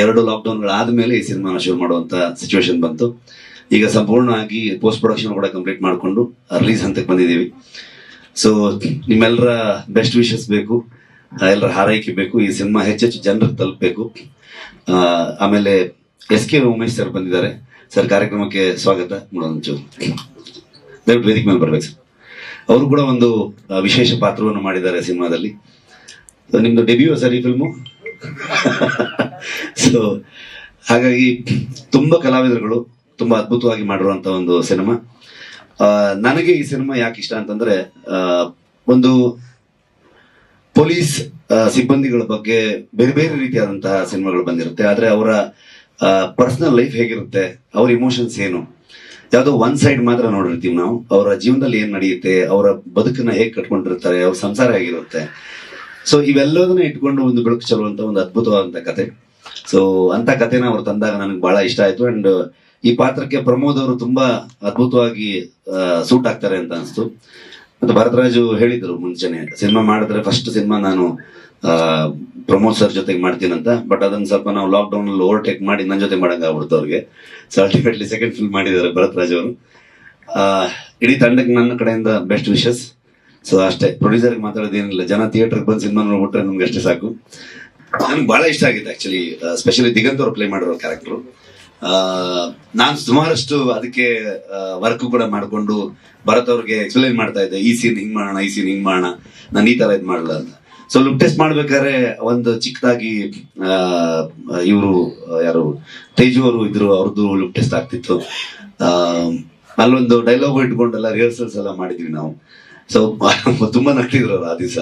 ಎರಡು ಲಾಕ್ಡೌನ್ಗಳಾದ್ಮೇಲೆ ಈ ಸಿನಿಮಾನ ಶುರು ಮಾಡುವಂತ ಸಿಚುವೇಶನ್ ಬಂತು. ಈಗ ಸಂಪೂರ್ಣವಾಗಿ ಪೋಸ್ಟ್ ಪ್ರೊಡಕ್ಷನ್ ಕೂಡ ಕಂಪ್ಲೀಟ್ ಮಾಡಿಕೊಂಡು ರಿಲೀಸ್ ಹಂತಕ್ಕೆ ಬಂದಿದ್ದೀವಿ. ಸೊ ನಿಮ್ಮೆಲ್ಲರ ಬೆಸ್ಟ್ ವಿಶಸ್ ಬೇಕು. ಎಲ್ಲರ ಹಾರೈಕೆ ಬೇಕು. ಈ ಸಿನಿಮಾ ಹೆಚ್ಚೆಚ್ಚು ಜನರಿಗೆ ತಲುಪಬೇಕು. ಆಮೇಲೆ ಎಸ್ ಕೆ ಉಮೇಶ್ ಸರ್ ಬಂದಿದ್ದಾರೆ. ಸರ್ ಕಾರ್ಯಕ್ರಮಕ್ಕೆ ಸ್ವಾಗತ ಒಂಚೂರು ದಯವಿಟ್ಟು ವೇದಿಕೆ ಮೇಲೆ ಬರ್ಬೇಕು ಸರ್ ಅವರು ಕೂಡ ಒಂದು ವಿಶೇಷ ಪಾತ್ರವನ್ನು ಮಾಡಿದ್ದಾರೆ ಸಿನಿಮಾದಲ್ಲಿ. ನಿಮ್ದು ಡೆಬ್ಯೂ ಸರ್ ಈ ಫಿಲ್ಮು ಸೊ ಹಾಗಾಗಿ ತುಂಬಾ ಕಲಾವಿದರುಗಳು ತುಂಬಾ ಅದ್ಭುತವಾಗಿ ಮಾಡಿರುವಂತ ಒಂದು ಸಿನಿಮಾ. ನನಗೆ ಈ ಸಿನಿಮಾ ಯಾಕೆ ಇಷ್ಟ ಅಂತಂದ್ರೆ ಒಂದು ಪೊಲೀಸ್ ಸಿಬ್ಬಂದಿಗಳ ಬಗ್ಗೆ ಬೇರೆ ಬೇರೆ ರೀತಿಯಾದಂತಹ ಸಿನಿಮಾಗಳು ಬಂದಿರುತ್ತೆ. ಆದ್ರೆ ಅವರ ಪರ್ಸನಲ್ ಲೈಫ್ ಹೇಗಿರುತ್ತೆ, ಅವ್ರ ಇಮೋಷನ್ಸ್ ಏನು, ಯಾವುದೋ ಒನ್ ಸೈಡ್ ಮಾತ್ರ ನೋಡಿರ್ತೀವಿ ನಾವು. ಅವರ ಜೀವನದಲ್ಲಿ ಏನ್ ನಡೆಯುತ್ತೆ, ಅವರ ಬದುಕನ್ನ ಹೇಗೆ ಕಟ್ಕೊಂಡಿರ್ತಾರೆ, ಅವ್ರ ಸಂಸಾರ ಹೇಗಿರುತ್ತೆ. ಸೊ ಇವೆಲ್ಲದನ್ನ ಇಟ್ಕೊಂಡು ಒಂದು ಬೆಳಕು ಚೆಲ್ಲುವಂತ ಒಂದು ಅದ್ಭುತವಾದಂತ ಕತೆ. ಸೊ ಅಂತ ಕಥೆನ ಅವ್ರು ತಂದಾಗ ನನಗೆ ಬಹಳ ಇಷ್ಟ ಆಯ್ತು. ಅಂಡ್ ಈ ಪಾತ್ರಕ್ಕೆ ಪ್ರಮೋದ್ ಅವರು ತುಂಬಾ ಅದ್ಭುತವಾಗಿ ಸೂಟ್ ಆಗ್ತಾರೆ ಅಂತ ಅನಿಸ್ತು. ಮತ್ತೆ ಭರತರಾಜು ಹೇಳಿದ್ರು ಮುಂಚೆನೆ, ಸಿನಿಮಾ ಮಾಡಿದ್ರೆ ಫಸ್ಟ್ ಸಿನಿಮಾ ನಾನು ಪ್ರಮೋದ್ ಸರ್ ಜೊತೆಗೆ ಮಾಡ್ತೀನಂತ ಬಟ್ ಅದನ್ನ ಸ್ವಲ್ಪ ನಾವು ಲಾಕ್ ಡೌನ್ ಅಲ್ಲಿ ಓವರ್ಟೇಕ್ ಮಾಡಿ ನನ್ನ ಜೊತೆ ಮಾಡಂಗ ಆಗ್ಬಿಡ್ತು ಅವ್ರಿಗೆ. ಸೊ ಅಲ್ಟಿಮೇಟ್ಲಿ ಸೆಕೆಂಡ್ ಫಿಲ್ಮ್ ಮಾಡಿದ್ದಾರೆ ಭರತರಾಜ್ ಅವರು. ಇಡೀ ತಂಡಕ್ಕೆ ನನ್ನ ಕಡೆಯಿಂದ ಬೆಸ್ಟ್ ವಿಶಸ್ ಸೊ ಅಷ್ಟೇ. ಪ್ರೊಡ್ಯೂಸರ್ ಮಾತಾಡೋದೇನಿಲ್ಲ. ಜನ ಥಿಯೇಟರ್ ಬಂದು ಸಿನಿಮಾ ನೋಡ್ಬಿಟ್ರೆ ನಮ್ಗೆ ಅಷ್ಟೇ ಸಾಕು. ನನ್ಗೆ ಬಹಳ ಇಷ್ಟ ಆಗಿತ್ತು ಆಕ್ಚುಲಿ ಸ್ಪೆಷಲಿ ದಿಗಂತ್ ಅವರು ಪ್ಲೇ ಮಾಡಿರೋ ಕ್ಯಾರೆಕ್ಟರ್ ನಾನು ಸುಮಾರಷ್ಟು ಅದಕ್ಕೆ ವರ್ಕ್ ಕೂಡ ಮಾಡಿಕೊಂಡು ಭರತ್ ಅವ್ರಿಗೆ ಎಕ್ಸ್ಪ್ಲೈನ್ ಮಾಡ್ತಾ ಇದ್ದೆ, ಈ ಸೀನ್ ಹಿಂಗ್ ಮಾಡೋಣ, ಈ ಸೀನ್ ಹಿಂಗ್ ಮಾಡೋಣ, ನಾನು ಈ ತರ ಇದ್ ಮಾಡಲ್ಲ ಅಂತ. ಸೊ ಲುಕ್ ಟೆಸ್ಟ್ ಮಾಡ್ಬೇಕಾದ್ರೆ ಒಂದು ಚಿಕ್ಕದಾಗಿ ಇವರು, ಯಾರು, ತೇಜು ಅವರು ಇದ್ರು ಅವ್ರದ್ದು ಲುಕ್ ಟೆಸ್ಟ್ ಆಗ್ತಿತ್ತು. ಅಲ್ಲೊಂದು ಡೈಲಾಗ್ ಇಟ್ಕೊಂಡೆಲ್ಲ ರಿಹರ್ಸಲ್ಸ್ ಎಲ್ಲ ಮಾಡಿದ್ವಿ ನಾವು. ಸೊ ತುಂಬಾ ನಗ್ತಿದ್ರು ಆ ದಿವಸ.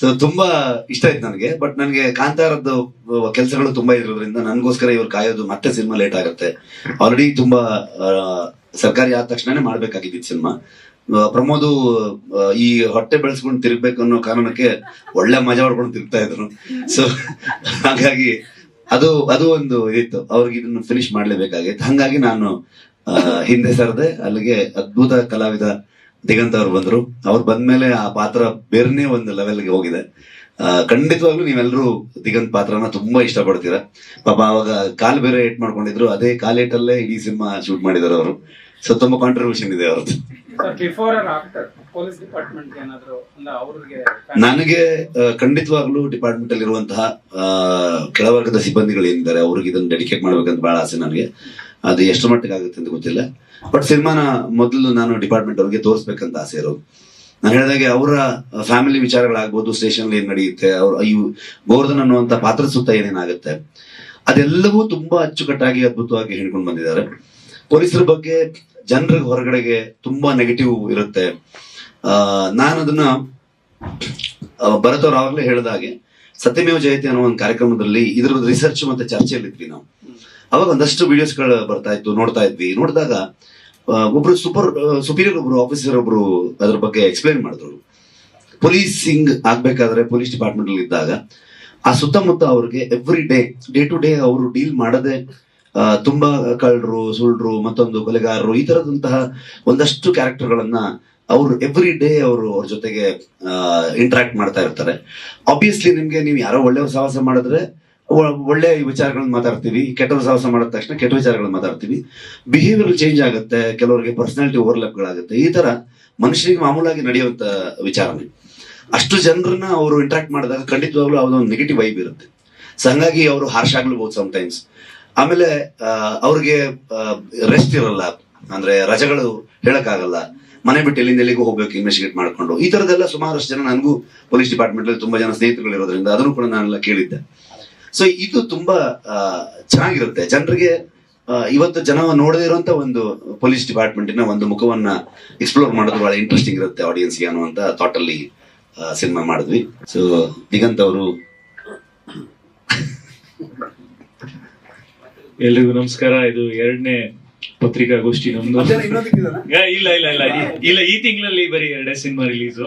ಸೊ ತುಂಬಾ ಇಷ್ಟ ಆಯ್ತು ನನಗೆ. ಬಟ್ ನನಗೆ ಕಾಂತಾರದ್ದು ಕೆಲಸಗಳು ತುಂಬಾ ಇರೋದ್ರಿಂದ ನನಗೋಸ್ಕರ ಇವ್ರು ಕಾಯೋದು ಮತ್ತೆ ಸಿನಿಮಾ ಲೇಟ್ ಆಗುತ್ತೆ. ಆಲ್ರೆಡಿ ತುಂಬಾ ಸರ್ಕಾರಿ ಆದ ತಕ್ಷಣನೇ ಮಾಡ್ಬೇಕಾಗಿದ್ದು ಸಿನಿಮಾ. ಪ್ರಮೋದು ಈ ಹೊಟ್ಟೆ ಬೆಳೆಸ್ಕೊಂಡು ತಿರ್ಗ್ಬೇಕು ಅನ್ನೋ ಕಾರಣಕ್ಕೆ ಒಳ್ಳೆ ಮಜಾ ಹೊಡ್ಕೊಂಡು ತಿರ್ಗ್ತಾ ಇದ್ರು. ಸೊ ಹಾಗಾಗಿ ಅದು ಅದು ಒಂದು ಇತ್ತು ಅವ್ರಿಗೆ ಇದನ್ನು ಫಿನಿಶ್ ಮಾಡ್ಲೇಬೇಕಾಗಿತ್ತು. ಹಂಗಾಗಿ ನಾನು ಹಿಂದೆ ಸರದೆ ಅಲ್ಲಿಗೆ ಅದ್ಭುತ ಕಲಾವಿದ ದಿಗಂತ್ ಅವ್ರು ಬಂದ್ರು. ಅವ್ರು ಬಂದ್ಮೇಲೆ ಆ ಪಾತ್ರ ಬೇರೆನೇ ಒಂದು ಲೆವೆಲ್ಗೆ ಹೋಗಿದೆ. ಖಂಡಿತವಾಗ್ಲೂ ನೀವೆಲ್ಲರೂ ದಿಗಂತ್ ಪಾತ್ರನ ತುಂಬಾ ಇಷ್ಟಪಡ್ತೀರಾ. ಪಾಪ ಅವಾಗ ಕಾಲ್ ಬೇರೆ ಏಟ್ ಮಾಡ್ಕೊಂಡಿದ್ರು. ಅದೇ ಕಾಲೇಟಲ್ಲೇ ಇಡೀ ಸಿನಿಮಾ ಶೂಟ್ ಮಾಡಿದಾರೆ ಅವರು. ಸೊ ತುಂಬಾ ಕಾಂಟ್ರಿಬ್ಯೂಷನ್ ಇದೆ ಅವ್ರದ್ದು. ನನಗೆ ಖಂಡಿತವಾಗ್ಲೂ ಡಿಪಾರ್ಟ್ಮೆಂಟ್ ಅಲ್ಲಿ ಇರುವಂತಹ ಕೆಳವರ್ಗದ ಸಿಬ್ಬಂದಿಗಳು ಏನಿದ್ದಾರೆ ಅವ್ರಿಗೆ ಇದನ್ನ ಡೆಡಿಕೇಟ್ ಮಾಡ್ಬೇಕಂತ ಬಹಳ ಆಸೆ ನನಗೆ. ಅದು ಎಷ್ಟು ಮಟ್ಟಿಗೆ ಆಗುತ್ತೆ ಅಂತ ಗೊತ್ತಿಲ್ಲ. ಬಟ್ ಸಿನಿಮಾನ ಮೊದಲು ನಾನು ಡಿಪಾರ್ಟ್ಮೆಂಟ್ ಅವ್ರಿಗೆ ತೋರಿಸ್ಬೇಕಂತ ಆಸೆ ಇರೋದು. ನಾನು ಹೇಳಿದಾಗೆ ಅವರ ಫ್ಯಾಮಿಲಿ ವಿಚಾರಗಳಾಗ್ಬೋದು ಸ್ಟೇಷನ್ ಏನ್ ನಡೆಯುತ್ತೆ, ಅವ್ರ ಇವು ಗೋವರ್ಧನ್ ಅನ್ನುವಂತ ಪಾತ್ರ ಸುತ್ತ ಏನೇನಾಗುತ್ತೆ ಅದೆಲ್ಲವೂ ತುಂಬಾ ಅಚ್ಚುಕಟ್ಟಾಗಿ ಅದ್ಭುತವಾಗಿ ಹೇಳ್ಕೊಂಡು ಬಂದಿದ್ದಾರೆ. ಪೊಲೀಸರ ಬಗ್ಗೆ ಜನರಿಗೆ ಹೊರಗಡೆಗೆ ತುಂಬಾ ನೆಗೆಟಿವ್ ಇರುತ್ತೆ. ನಾನು ಅದನ್ನ ಭರತವ್ರು ಆವಾಗಲೇ ಹೇಳಿದಾಗೆ, ಸತ್ಯಮೇವ ಜಯತೆ ಅನ್ನೋ ಒಂದು ಕಾರ್ಯಕ್ರಮದಲ್ಲಿ ಇದ್ರ ರಿಸರ್ಚ್ ಮತ್ತೆ ಚರ್ಚೆಯಲ್ಲಿದ್ವಿ ನಾವು. ಅವಾಗ ಒಂದಷ್ಟು ವಿಡಿಯೋಸ್ಗಳು ಬರ್ತಾ ಇತ್ತು, ನೋಡ್ತಾ ಇದ್ವಿ. ನೋಡಿದಾಗ ಒಬ್ರು ಸೂಪರ್ ಸುಪೀರಿಯರ್ ಒಬ್ರು ಆಫೀಸರ್ ಒಬ್ರು ಅದ್ರ ಬಗ್ಗೆ ಎಕ್ಸ್ಪ್ಲೈನ್ ಮಾಡಿದ್ರು. ಪೊಲೀಸಿಂಗ್ ಆಗ್ಬೇಕಾದ್ರೆ ಪೊಲೀಸ್ ಡಿಪಾರ್ಟ್ಮೆಂಟ್ ಅಲ್ಲಿ ಇದ್ದಾಗ, ಆ ಸುತ್ತಮುತ್ತ ಅವ್ರಿಗೆ every day day to day ಅವರು ಡೀಲ್ ಮಾಡದೆ ತುಂಬಾ ಕಳ್ಳರು, ಸುಳ್ರು, ಮತ್ತೊಂದು ಕೊಲೆಗಾರರು, ಈ ತರದಂತಹ ಒಂದಷ್ಟು ಕ್ಯಾರೆಕ್ಟರ್ಗಳನ್ನ ಅವರು ಎವ್ರಿ ಡೇ ಅವರು ಅವ್ರ ಜೊತೆಗೆ ಇಂಟ್ರಾಕ್ಟ್ ಮಾಡ್ತಾ ಇರ್ತಾರೆ. ಆಬ್ವಿಯಸ್ಲಿ ನಿಮ್ಗೆ ನೀವು ಯಾರೋ ಒಳ್ಳೆಯವ್ರ ಸಾಹಸ ಮಾಡಿದ್ರೆ ಒಳ್ಳೆ ವಿಚಾರಗಳನ್ನ ಮಾತಾಡ್ತೀವಿ ಕೆಟ್ಟದ ಸಾಹಸ ಮಾಡಿದ ತಕ್ಷಣ ಕೆಟ್ಟ ವಿಚಾರಗಳನ್ನ ಮಾತಾಡ್ತೀವಿ. ಬಿಹೇವಿಯರ್ ಚೇಂಜ್ ಆಗುತ್ತೆ, ಕೆಲವರಿಗೆ ಪರ್ಸನಾಲಿಟಿ ಓವರ್ಲ್ಯಾಪ್ಗಳಾಗುತ್ತೆ ಈ ತರ ಮನುಷ್ಯರಿಗೆ ಮಾಮೂಲಾಗಿ ನಡೆಯುವಂತ ವಿಚಾರನೆ. ಅಷ್ಟು ಜನರನ್ನ ಅವರು ಇಂಟ್ರಾಕ್ಟ್ ಮಾಡಿದಾಗ ಖಂಡಿತವಾಗ್ಲೂ ಒಂದು ನೆಗೆಟಿವ್ ವೈಬ್ ಇರುತ್ತೆ. ಸೊ ಹಂಗಾಗಿ ಅವರು ಹಾರ್ಶ್ ಆಗ್ಲೂಬಹುದು ಸಮಟೈಮ್ಸ್ ಆಮೇಲೆ ಅವ್ರಿಗೆ ರೆಸ್ಟ್ ಇರಲ್ಲ. ಅಂದ್ರೆ ರಜೆಗಳು ಹೇಳಕ್ಕಾಗಲ್ಲ. ಮನೆ ಬಿಟ್ಟು ಎಲ್ಲಿಂದ ಎಲ್ಲಿಗೂ ಹೋಗ್ಬೇಕು ಇನ್ವೆಸ್ಟಿಗೇಟ್ ಮಾಡ್ಕೊಂಡು. ಈ ತರದೆಲ್ಲ ಸುಮಾರಷ್ಟು ಜನ ನನಗೂ ಪೊಲೀಸ್ ಡಿಪಾರ್ಟ್ಮೆಂಟ್ ಅಲ್ಲಿ ತುಂಬಾ ಜನ ಸ್ನೇಹಿತರುಗಳು ಇರೋದ್ರಿಂದ ಅದನ್ನು ಕೂಡ ನಾನೆಲ್ಲ ಕೇಳಿದ್ದೆ. ಸೊ ಇದು ತುಂಬಾ ಚೆನ್ನಾಗಿರುತ್ತೆ. ಜನರಿಗೆ ಇವತ್ತು ಜನ ನೋಡದೇ ಇರುವಂತ ಒಂದು ಪೊಲೀಸ್ ಡಿಪಾರ್ಟ್ಮೆಂಟಿನ ಒಂದು ಮುಖವನ್ನ ಎಕ್ಸ್ಪ್ಲೋರ್ ಮಾಡೋದು ಬಹಳ ಇಂಟ್ರೆಸ್ಟಿಂಗ್ ಇರುತ್ತೆ ಆಡಿಯನ್ಸ್ಗೆ ಅನ್ನುವಂತ ಥಾಟ್ ಅಲ್ಲಿ ಸಿನಿಮಾ ಮಾಡಿದ್ವಿ. ಸೊ ದಿಗಂತ್ ಅವರು ಎಲ್ರಿಗೂ ನಮಸ್ಕಾರ. ಇದು ಎರಡನೇ ಪತ್ರಿಕಾಗೋಷ್ಠಿ ನಮ್ದು. ಇಲ್ಲ ಇಲ್ಲ ಇಲ್ಲ. ಇಲ್ಲ ಈ ತಿಂಗಳಲ್ಲಿ ಬರೀ ಎರಡೇ ಸಿನಿಮಾ ರಿಲೀಸು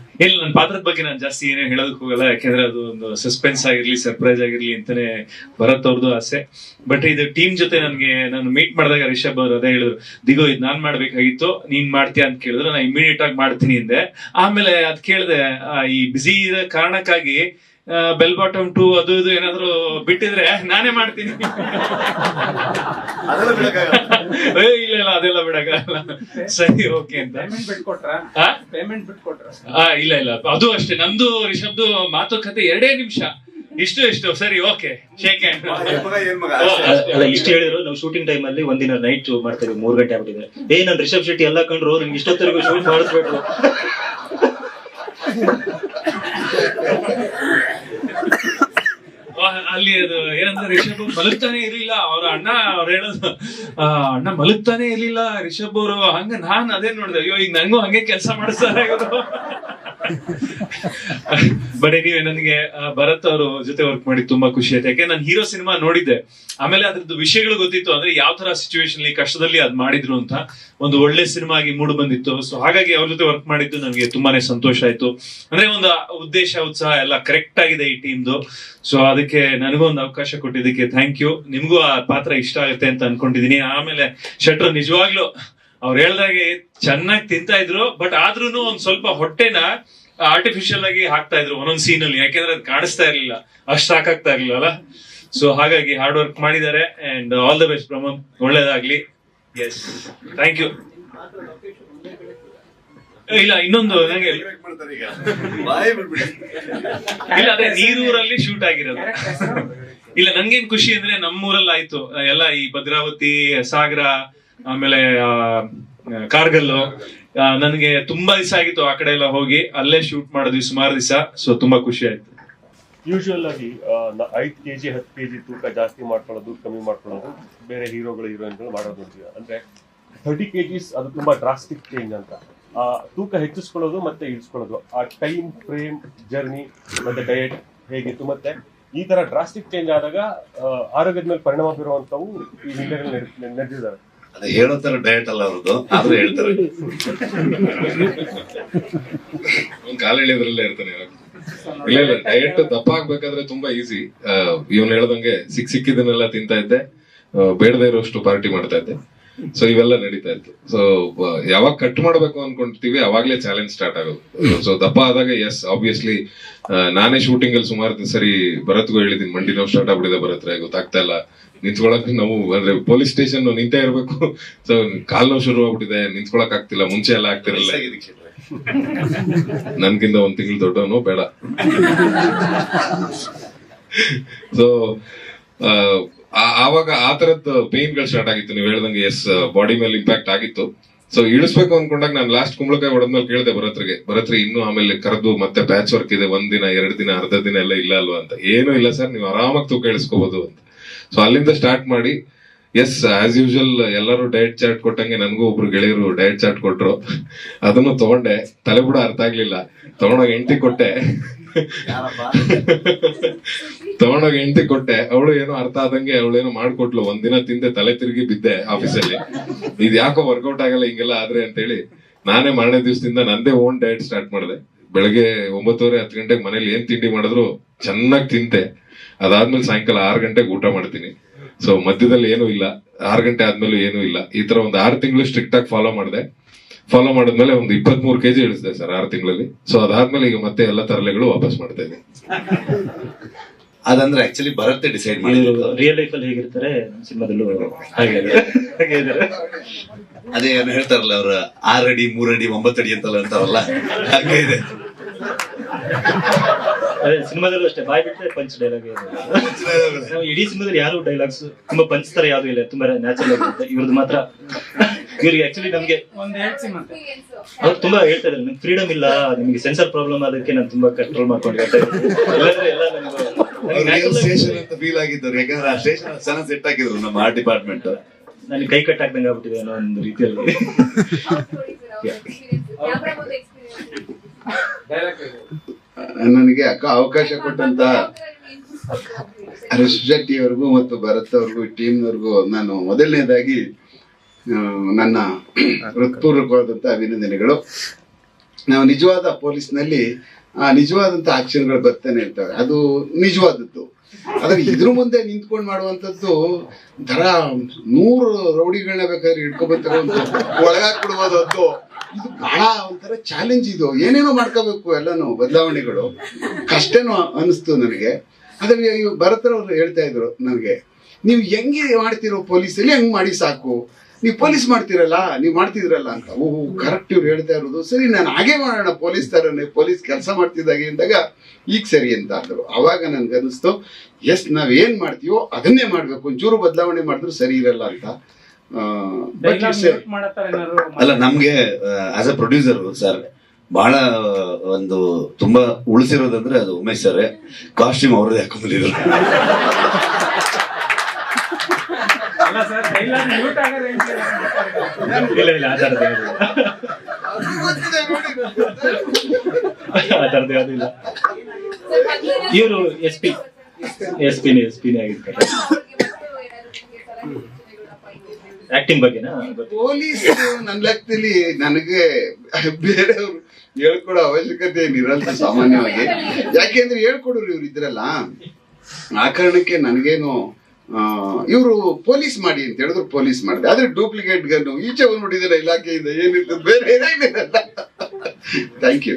ಇಲ್ಲ ನನ್ನ ಪಾತ್ರದ ಬಗ್ಗೆ ನಾನು ಜಾಸ್ತಿ ಏನೇ ಹೇಳೋದಕ್ಕೆ ಹೋಗಲ್ಲ, ಯಾಕೆಂದ್ರೆ ಅದು ಒಂದು ಸಸ್ಪೆನ್ಸ್ ಆಗಿರ್ಲಿ ಸರ್ಪ್ರೈಸ್ ಆಗಿರ್ಲಿ ಅಂತಾನೆ ಭರತ್ ಅವ್ರದ್ದು ಆಸೆ. ಬಟ್ ಇದು ಟೀಮ್ ಜೊತೆ ನನಗೆ, ನಾನು ಮೀಟ್ ಮಾಡಿದಾಗ ರಿಷಬ್ ಅವರು ಅದೇ ಹೇಳಿದ್ರು, ದಿಗೋ, ಇದು ನಾನ್ ಮಾಡ್ಬೇಕಾಗಿತ್ತು, ನೀನ್ ಮಾಡ್ತೀಯ? ಅಂತ ಕೇಳಿದ್ರು. ನಾನು ಇಮಿಡಿಯೇಟ್ ಆಗಿ ಮಾಡ್ತೀನಿ ಅಂದೆ. ಆಮೇಲೆ ಅದ್ ಕೇಳಿದೆ ಈ ಬಿಸಿ ಕಾರಣಕ್ಕಾಗಿ ಬೆಲ್ ಬಾಟಮ್ ಟು ಅದು ಇದು ಏನಾದ್ರು ಬಿಟ್ಟಿದ್ರೆ ನಾನೇ ಮಾಡ್ತೀನಿ. ಏ, ಇಲ್ಲ ಇಲ್ಲ ಅದೆಲ್ಲ ಬಿಡಕ್ಕಾಗಲ್ಲ ಸರಿ ಓಕೆ ಅಂತ. ಪೇಮೆಂಟ್ ಬಿಟ್ಕೊಟ್ರ? ಆ? ಪೇಮೆಂಟ್ ಬಿಟ್ಕೊಟ್ರ? ಆ, ಇಲ್ಲ ಇಲ್ಲ. ಅದು ಅಷ್ಟೇ. ನಮ್ದು ರಿಷಬ್ದು ಮಾತುಕತೆ ಎರಡೇ ನಿಮಿಷ. ಇಷ್ಟು ಇಷ್ಟು. ಸರಿ ಓಕೆ ಶೇಕ್ ಹ್ಯಾಂಡ್ ಅಲ್ಲ ಇಷ್ಟು ಹೇಳಿದ್ರು ನಾವು ಶೂಟಿಂಗ್ ಟೈಮ್ ಅಲ್ಲಿ ಒಂದಿನ ನೈಟ್ ಮಾಡ್ತೀವಿ ಮೂರ್ ಗಂಟೆ ಆಗ್ಬಿಟ್ಟಿದ್ರೆ ಏ ನಾನು ರಿಷಬ್ ಶೆಟ್ಟಿ ಎಲ್ಲ ಕಂಡ್ರು ನಿಮ್ಗೆ ಇಷ್ಟೊತ್ತರೆಗೂ ಶೂಟ್ ಮಾಡಿಸ್ಬೇಕು. ಅಲ್ಲಿ ಅದು ಏನಂದ್ರೆ ರಿಷಬ್ ಮಲಗ್ತಾನೆ ಇರ್ಲಿಲ್ಲ. ಅವ್ರ ಅಣ್ಣ, ಅವ್ರು ಹೇಳೋದು ಅಣ್ಣ ಮಲಗ್ತಾನೆ ಇರ್ಲಿಲ್ಲ. ರಿಷಬ್ ಅವರು ಹಂಗ ನಾನ್ ಅದೇ ನೋಡಿದೆ. ಅಯ್ಯೋ, ಈಗ ನಂಗೂ ಹಂಗೆ ಕೆಲಸ ಮಾಡಿಸ್ತಾರೆ ಬಟ್ ಎನಿವೆ ನನಗೆ ಭರತ್ ಅವರು ಜೊತೆ ವರ್ಕ್ ಮಾಡಿ ತುಂಬಾ ಖುಷಿ ಆಯ್ತು. ಯಾಕೆ ನಾನು ಹೀರೋ ಸಿನಿಮಾ ನೋಡಿದ್ದೆ. ಆಮೇಲೆ ಅದ್ರದ್ದು ವಿಷಯಗಳು ಗೊತ್ತಿತ್ತು. ಅಂದ್ರೆ ಯಾವ ತರ ಸಿಚುವೇಶನ್ ಕಷ್ಟದಲ್ಲಿ ಅದ್ ಮಾಡಿದ್ರು ಅಂತ ಒಂದು ಒಳ್ಳೆ ಸಿನಿಮಾ ಆಗಿ ಮೂಡ್ ಬಂದಿತ್ತು. ಸೊ ಹಾಗಾಗಿ ಅವ್ರ ಜೊತೆ ವರ್ಕ್ ಮಾಡಿದ್ದು ನನಗೆ ತುಂಬಾನೇ ಸಂತೋಷ ಆಯ್ತು. ಅಂದ್ರೆ ಒಂದು ಉದ್ದೇಶ, ಉತ್ಸಾಹ ಎಲ್ಲ ಕರೆಕ್ಟ್ ಆಗಿದೆ ಈ ಟೀಮ್ದು ಸೊ ಅದಕ್ಕೆ ನನಗೂ ಒಂದು ಅವಕಾಶ ಕೊಟ್ಟಿದ್ದಕ್ಕೆ ಥ್ಯಾಂಕ್ ಯು ನಿಮ್ಗೂ ಆ ಪಾತ್ರ ಇಷ್ಟ ಆಗುತ್ತೆ ಅಂತ ಅನ್ಕೊಂಡಿದೀನಿ. ಆಮೇಲೆ ಶೆಟ್ರು ನಿಜವಾಗ್ಲೂ ಅವ್ರು ಹೇಳ್ದಾಗೆ ಚೆನ್ನಾಗಿ ತಿಂತಾ ಇದ್ರು. ಬಟ್ ಆದ್ರೂನು ಒಂದ್ ಸ್ವಲ್ಪ ಹೊಟ್ಟೆನ ಆರ್ಟಿಫಿಷಿಯಲ್ ಆಗಿ ಹಾಕ್ತಾ ಇದ್ರು ಒಂದೊಂದ್ ಸೀನ್ ಅಲ್ಲಿ ಯಾಕೆಂದ್ರೆ ಅದು ಕಾಣಿಸ್ತಾ ಇರ್ಲಿಲ್ಲ. ಅಷ್ಟ್ ಸಾಕಾಗ್ತಾ ಇರ್ಲಿಲ್ಲ ಅಲ್ಲ? ಸೊ ಹಾಗಾಗಿ ಹಾರ್ಡ್ ವರ್ಕ್ ಮಾಡಿದ್ದಾರೆ and all the best Pramod ಒಳ್ಳೇದಾಗ್ಲಿ. ಎಸ್ ಥ್ಯಾಂಕ್ ಯು ಇಲ್ಲ ಇನ್ನೊಂದು ನಂಗೆ ಇಲ್ಲ ಅದೇ ನೀರೂರಲ್ಲಿ ಶೂಟ್ ಆಗಿರೋದು. ಇಲ್ಲ ನಂಗೇನ್ ಖುಷಿ ಅಂದ್ರೆ ನಮ್ಮೂರಲ್ಲಿ ಆಯ್ತು. ಎಲ್ಲ ಈ ಭದ್ರಾವತಿ ಸಾಗರ ಆಮೇಲೆ ಕಾರ್ಗಲ್ಲು ನನ್ಗೆ ತುಂಬಾ ದಿವಸ ಆಗಿತ್ತು ಆ ಕಡೆ ಎಲ್ಲ ಹೋಗಿ. ಅಲ್ಲೇ ಶೂಟ್ ಮಾಡಿದ್ವಿ ಸುಮಾರು ದಿವಸ. ಸೊ ತುಂಬಾ ಖುಷಿ ಆಯ್ತು. ಯೂಶುವಲ್ ಆಗಿ ಐದು ಕೆ ಜಿ ಹತ್ತು ಕೆ ಜಿ ತೂಕ ಜಾಸ್ತಿ ಮಾಡ್ಕೊಳ್ಳೋದು ಕಮ್ಮಿ ಮಾಡ್ಕೊಳ್ಳೋದು ಬೇರೆ ಹೀರೋಗಳು ಹೀರೋಯಿನ್ಗಳು ಮಾಡೋದು ಅಂದ್ರೆ ತರ್ಟಿ ಕೆ ಜಿಸ್ ಅದು ತುಂಬಾ ಡ್ರಾಸ್ಟಿಕ್ ಚೇಂಜ್ ಅಂತ. ಆ, ತೂಕ ಹೆಚ್ಚಿಸ್ಕೊಳ್ಳೋದು ಮತ್ತೆ ಇಳಿಸ್ಕೊಳ್ಳೋದು. ಆ ಟೈಮ್ ಫ್ರೇಮ್ ಜರ್ನಿ ಮತ್ತೆ ಡಯಟ್ ಹೇಗಿತ್ತು ಮತ್ತೆ ಈ ತರ ಡ್ರಾಸ್ಟಿಕ್ ಚೇಂಜ್ ಆದಾಗ ಆರೋಗ್ಯದ ಮೇಲೆ ಪರಿಣಾಮ ಬೀರುವಂತವು ಈ ಹಿಂದೆ ನಡೆದಿದ್ದಾವೆ ಅದು ಹೇಳೋ ತರ ಡಯಟ್ ಅಲ್ಲ ಅವ್ರದ್ದು, ಆದ್ರೂ ಹೇಳ್ತಾರೆ. ಅವ್ನ್ ಕಾಲ ಎಳೆಯೋದ್ರಲ್ಲೇ ಇರ್ತಾನೆ ಇಲ್ಲ ಇಲ್ಲ ಡಯಟ್ ದಪ್ಪ ಆಗ್ಬೇಕಾದ್ರೆ ತುಂಬಾ ಈಸಿ ಇವನ್ ಹೇಳ್ದಂಗೆ ಸಿಕ್ ಸಿಕ್ಕಿದನ್ನೆಲ್ಲ ತಿಂತಾ ಇದ್ದೆ. ಬೇಡದೇ ಇರೋಷ್ಟು ಪಾರ್ಟಿ ಮಾಡ್ತಾ ಇದ್ದೆ. ಸೊ ಇವೆಲ್ಲ ನಡೀತಾ ಇತ್ತು. ಸೊ ಯಾವಾಗ ಕಟ್ ಮಾಡ್ಬೇಕು ಅನ್ಕೊಂತೀವಿ ಅವಾಗ್ಲೇ ಚಾಲೆಂಜ್ ಸ್ಟಾರ್ಟ್ ಆಗೋದು. ಸೊ ದಪ್ಪ ಆದಾಗ ಎಸ್ ಆಬ್ವಿಯಸ್ಲಿ ನಾನೇ ಶೂಟಿಂಗ್ ಅಲ್ಲಿ ಸುಮಾರು ಸರಿ ಭರತ್ಗೂ ಹೇಳಿದೀನಿ, ಮಂಡಿ ನೋವು ಸ್ಟಾರ್ಟ್ ಆಗ್ಬಿಟ್ಟಿದೆ ಭರತ್ರೆ, ಗೊತ್ತಾಗ್ತಾ ಇಲ್ಲ. ನಿಂತ್ಕೊಳಕ್ ನಾವು ಅಂದ್ರೆ ಪೊಲೀಸ್ ಸ್ಟೇಷನ್ ನಿಂತೇ ಇರ್ಬೇಕು. ಸೊ ಕಾಲ್ ನೋವು ಶುರು ಆಗ್ಬಿಟ್ಟಿದೆ ನಿಂತ್ಕೊಳಕ್ ಆಗ್ತಿಲ್ಲ ಮುಂಚೆ ಎಲ್ಲ ಆಗ್ತಿರಲ್ಲ. ನನ್ಗಿಂತ ಒಂದ್ ತಿಂಗಳು ದೊಡ್ಡವನು ಬೇಡ. ಸೊ ಆವಾಗ ಆ ತರದ್ ಪೇನ್ಗಳು ಸ್ಟಾರ್ಟ್ ಆಗಿತ್ತು. ನೀವು ಹೇಳ್ದಂಗೆ ಎಸ್ ಬಾಡಿ ಮೇಲೆ ಇಂಪ್ಯಾಕ್ಟ್ ಆಗಿತ್ತು. ಸೊ ಇಳಿಸ್ಬೇಕು ಅನ್ಕೊಂಡಾಗ ನಾನು ಲಾಸ್ಟ್ ಕುಂಬಳಕಾಯಿ ಹೊಡೆದ್ಮೇಲೆ ಕೇಳಿದೆ ಭರತ್ರಿಗೆ. ಭರತ್ರಿ ಇನ್ನು ಆಮೇಲೆ ಕರೆದು ಮತ್ತೆ ಪ್ಯಾಚ್ ವರ್ಕ್ ಇದೆ ಒಂದ್ ದಿನ ಎರಡ್ ದಿನ ಅರ್ಧ ದಿನ ಎಲ್ಲ ಇಲ್ಲ ಅಲ್ವಾ ಅಂತ. ಏನು ಇಲ್ಲ ಸರ್ ನೀವು ಆರಾಮಾಗಿ ತೂಕ ಇಳಿಸ್ಕೋಬಹುದು ಅಂತ. ಸೊ ಅಲ್ಲಿಂದ ಸ್ಟಾರ್ಟ್ ಮಾಡಿ ಎಸ್ ಆಸ್ ಯೂಶುವಲ್ ಎಲ್ಲರೂ ಡಯಟ್ ಚಾರ್ಟ್ ಕೊಟ್ಟಂಗೆ ನನಗೂ ಒಬ್ರು ಗೆಳೆಯರು ಡಯಟ್ ಚಾರ್ಟ್ ಕೊಟ್ರು. ಅದನ್ನು ತಗೊಂಡೆ. ತಲೆ ಕೂಡ ಅರ್ಥ ಆಗ್ಲಿಲ್ಲ. ತಗೊಂಡೋಗಿ ಎಂಟಿ ಕೊಟ್ಟೆ. ತಗೊಂಡೋಗಿ ಎಂಟಿ ಕೊಟ್ಟೆ. ಅವಳು ಏನೋ ಅರ್ಥ ಆದಂಗೆ ಅವಳು ಏನೋ ಮಾಡ್ಕೊಟ್ಲು. ಒಂದಿನ ತಿಂದೆ ತಲೆ ತಿರುಗಿ ಬಿದ್ದೆ ಆಫೀಸಲ್ಲಿ. ಇದು ಯಾಕೋ ವರ್ಕೌಟ್ ಆಗಲ್ಲ ಹಿಂಗೆಲ್ಲ ಆದ್ರೆ ಅಂತೇಳಿ ನಾನೇ ಮಾರನೇ ದಿವಸದಿಂದ ನಂದೇ ಓನ್ ಡಯಟ್ ಸ್ಟಾರ್ಟ್ ಮಾಡಿದೆ. ಬೆಳಗ್ಗೆ ಒಂಬತ್ತುವರೆ ಹತ್ತು ಗಂಟೆಗೆ ಮನೇಲಿ ಏನ್ ತಿಂಡಿ ಮಾಡಿದ್ರು? ಚೆನ್ನಾಗಿ ತಿಂತೆ. ಅದಾದ್ಮೇಲೆ ಸಾಯಂಕಾಲ ಆರು ಗಂಟೆಗೆ ಊಟ ಮಾಡ್ತೀನಿ. ಸೊ ಮಧ್ಯದಲ್ಲಿ ಏನೂ ಇಲ್ಲ. ಆರು ಗಂಟೆ ಆದ್ಮೇಲೆ ಏನೂ ಇಲ್ಲ. ಈ ತರ ಒಂದು ಆರು ತಿಂಗಳು ಸ್ಟ್ರಿಕ್ಟ್ ಆಗಿ ಫಾಲೋ ಮಾಡಿದೆ. ಫಾಲೋ ಮಾಡಿದ್ಮೇಲೆ ಒಂದು ಇಪ್ಪತ್ತ್ ಮೂರು ಕೆಜಿ ಇಳಿಸಿದೆ ಸರ್ ಆರು ತಿಂಗಳಲ್ಲಿ. ಸೊ ಅದಾದ್ಮೇಲೆ ಈಗ ಮತ್ತೆ ಎಲ್ಲ ತರಲೆಗಳು ವಾಪಸ್ ಮಾಡ್ತಾ ಇದ್ದೀನಿ. ಅದಂದ್ರೆ ಆಕ್ಚುಲಿ ಬರುತ್ತೆ ಡಿಸೈಡ್ ಮಾಡಿದ್ರು. ರಿಯಲ್ ಲೈಫ್ ಅಲ್ಲಿ ಹೇಗಿರ್ತಾರೆ ಸಿನಿಮಾದಲ್ಲೂ ಹಾಗೆ. ಅದೇ ಏನು ಹೇಳ್ತಾರಲ್ಲ ಅವ್ರ ಆರ್ ಅಡಿ ಒಂಬತ್ತಡಿ ಅಡಿ ಒಂಬತ್ತು ಅಡಿ ಅಂತಲ್ಲ ಅಂತಾರಲ್ಲ? ಹಾಗೆ ಇದೆ. ಅದೇ ಸಿನಿಮಾದಲ್ಲೂ ಅಷ್ಟೇ ಬಾಯ್ ಬಿಟ್ಟರೆ ಪಂಚ್ ಡೈಲಾಗ್ ನಾವು ಇಡೀ ಸಿನಿಮಾದಲ್ಲಿ ಯಾರು ಡೈಲಾಗ್ಸ್ ತುಂಬಾ ಪಂಚ್ ತರ ಯಾವ್ದು ಇಲ್ಲ ತುಂಬಾ ನ್ಯಾಚುರಲ್ ಆಗಿರುತ್ತೆ ಇವ್ರದ್ದು ಮಾತ್ರ. ಇವ್ರಿಗೆ ಆಕ್ಚುಲಿ ನಮ್ಗೆ ಅವ್ರು ತುಂಬಾ ಹೇಳ್ತಾ ಇದ್ರು ನಂಗೆ ಫ್ರೀಡಮ್ ಇಲ್ಲ ನಿಮ್ಗೆ ಸೆನ್ಸರ್ ಪ್ರಾಬ್ಲಮ್ ಅದಕ್ಕೆ ನಾನು ತುಂಬಾ ಕಂಟ್ರೋಲ್ ಮಾಡ್ಕೊಂಡು ಇಲ್ಲಾಂದ್ರೆ ಎಲ್ಲ ಸ್ಟೇಷನ್ ಅಂತ ಫೀಲ್ ಆಗಿದ್ದವ್ರು. ಯಾಕಂದ್ರೆ ಆ ಸ್ಟೇಷನ್ ಚೆನ್ನಾಗಿ ಸೆಟ್ ಆಗಿದ್ರು ನಮ್ಮ ಆರ್ಟ್ ಡಿಪಾರ್ಟ್ಮೆಂಟ್ ನನಗೆ ಕೈ ಕಟ್ ಹಾಕ್ದಂಗೆ ಆಗ್ಬಿಟ್ಟಿದೆ ಅನ್ನೋ ಒಂದು ರೀತಿಯಲ್ಲಿ ಕ್ಯಾಮ್ರಾ ಮುಂದೆ ಎಕ್ಸ್ಪೀರಿಯನ್ಸ್ ಡೈರೆಕ್ಟ್ ನನಗೆ ಅಕ್ಕ ಅವಕಾಶ ಕೊಟ್ಟಂತ ಹರೀಶ್ ಶೆಟ್ಟಿ ಅವ್ರಿಗೂ ಮತ್ತು ಭರತ್ ಅವ್ರಿಗೂ ಟೀಮ್ನವ್ರಿಗೂ ನಾನು ಮೊದಲನೇದಾಗಿ ನನ್ನ ಹೃತ್ಪೂರ್ವಕವಾದಂತ ಅಭಿನಂದನೆಗಳು. ನಾವು ನಿಜವಾದ ಪೊಲೀಸ್ನಲ್ಲಿ ಆ, ನಿಜವಾದಂತ ಆಕ್ಷನ್ಗಳು ಬರ್ತಾನೆ ಇರ್ತವೆ. ಅದು ನಿಜವಾದದ್ದು. ಅದಕ್ಕೆ ಇದ್ರ ಮುಂದೆ ನಿಂತ್ಕೊಂಡು ಮಾಡುವಂಥದ್ದು ದರ ನೂರು ರೌಡಿಗಳನ್ನ ಬೇಕಾದ್ರೆ ತಗೊಂಡು ಒಳಗಾಕ್ಬಿಡ್ಬೋದು ಅದು. ಇದು ಬಹಳ ಒಂಥರ ಚಾಲೆಂಜ್ ಇದು. ಏನೇನೋ ಮಾಡ್ಕೋಬೇಕು ಎಲ್ಲಾನು ಬದಲಾವಣೆಗಳು. ಕಷ್ಟನೂ ಅನಿಸ್ತು ನನಗೆ. ಅದ್ರ ಭರತರವ್ರು ಹೇಳ್ತಾ ಇದ್ರು ನನಗೆ, ನೀವು ಹೆಂಗೆ ಮಾಡ್ತಿರೋ ಪೊಲೀಸಲ್ಲಿ ಹಂಗ್ ಮಾಡಿ ಸಾಕು. ನೀವು ಪೊಲೀಸ್ ಮಾಡ್ತಿರಲ್ಲ, ನೀವು ಮಾಡ್ತಿದ್ರಲ್ಲ ಅಂತ. ಓಹ್ ಕರೆಕ್ಟ್ ಇವ್ರು ಹೇಳ್ತಾ ಇರೋದು. ಸರಿ, ನಾನು ಹಾಗೆ ಮಾಡೋಣ, ಪೊಲೀಸ್ ತರನೇ ಪೊಲೀಸ್ ಕೆಲಸ ಮಾಡ್ತಿದ್ದಾಗೆ ಅಂದಾಗ, ಈಗ ಸರಿ ಅಂತ ಅಂದರು. ಅವಾಗ ನನ್ಗೆ ಅನಿಸ್ತು ಎಸ್ ನಾವೇನು ಮಾಡ್ತೀವೋ ಅದನ್ನೇ ಮಾಡಬೇಕು. ಒಂಚೂರು ಬದಲಾವಣೆ ಮಾಡಿದ್ರು ಸರಿ ಇರಲ್ಲ ಅಂತ. ಅಲ್ಲ ನಮ್ಗೆ ಆಸ್ ಅ ಪ್ರೊಡ್ಯೂಸರ್ ಸರ್ ಬಹಳ ಒಂದು ತುಂಬಾ ಉಳಿಸಿರೋದಂದ್ರೆ ಅದು ಉಮೇಶ್ ಸರ್. ಕಾಸ್ಟ್ಯೂಮ್ ಅವ್ರದ್ದು ಹಾಕೊಂಡಿದ್ರು ಆ ಥರದ್ದು. ಆ ಥರದ್ದು ಇಲ್ಲ. ಇವರು ಎಸ್ ಪಿ ಎಸ್ ಪಿನೇ ಎಸ್ ಪಿನೇ ಆಗಿರ್ತಾರೆ. ಆಕ್ಟಿಂಗ್ ಬಗ್ಗೆನಾ? ಪೊಲೀಸ್ ನನ್ನ ಲೆಕ್ಕದಲ್ಲಿ ನನಗೆ ಬೇರೆಯವ್ರು ಹೇಳ್ಕೊಡೋ ಅವಶ್ಯಕತೆ ಏನಿರಲ್ಲ ಸಾಮಾನ್ಯವಾಗಿ. ಯಾಕೆಂದ್ರೆ ಹೇಳ್ಕೊಡೋರು ಇವ್ರು ಇದ್ರಲ್ಲ. ಆ ಕಾರಣಕ್ಕೆ ನನಗೇನು ಇವರು ಪೊಲೀಸ್ ಮಾಡಿ ಅಂತ ಹೇಳಿದ್ರು ಪೊಲೀಸ್ ಮಾಡಿದೆ. ಆದ್ರೆ ಡೂಪ್ಲಿಕೇಟ್ ಗನ್ನು ಈಚೆ ಒಂದು ನೋಡಿದ್ರೆ ಇಲಾಖೆಯಿಂದ ಏನಿತ್ತು? ಬೇರೆ ಏನೇನಿರಲ್ಲ ಥ್ಯಾಂಕ್ ಯು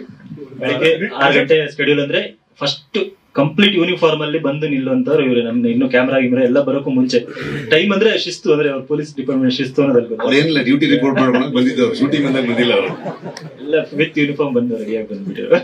ಬೆಳಿಗ್ಗೆ ಆರು ಗಂಟೆ ಸ್ಕೆಡ್ಯೂಲ್ ಅಂದ್ರೆ ಫಸ್ಟ್ ಕಂಪ್ಲೀಟ್ ಯೂನಿಫಾರ್ಮ್ ಅಲ್ಲಿ ಬಂದು ನಿಲ್ಲುವಂತವ್ರು ಇವ್ರೆ. ನಮ್ದು ಇನ್ನು ಕ್ಯಾಮ್ರಾ ಗಿಮ್ರಾ ಎಲ್ಲ ಬರೋಕ್ಕೂ ಮುಂಚೆ. ಟೈಮ್ ಅಂದ್ರೆ ಶಿಸ್ತು ಅಂದ್ರೆ ಅವ್ರ ಪೊಲೀಸ್ ಡಿಪಾರ್ಟ್ಮೆಂಟ್ ಶಿಸ್ತು ಅನ್ನೋದಲ್ಲ. ಅವ್ರೇನಿಲ್ಲ ಡ್ಯೂಟಿ ರಿಪೋರ್ಟ್ ಮಾಡ್ಕೊಂಡು ಬಂದಿದ್ದವ್ರು ಶೂಟಿಂಗ್ ಬಂದಾಗ ಬಂದಿಲ್ಲ ಅವರು. ಎಲ್ಲ ವಿತ್ ಯೂನಿಫಾರ್ಮ್ ಬಂದು ರೆಡಿಯಾಗಿ ಬಂದ್ಬಿಟ್ಟಿರು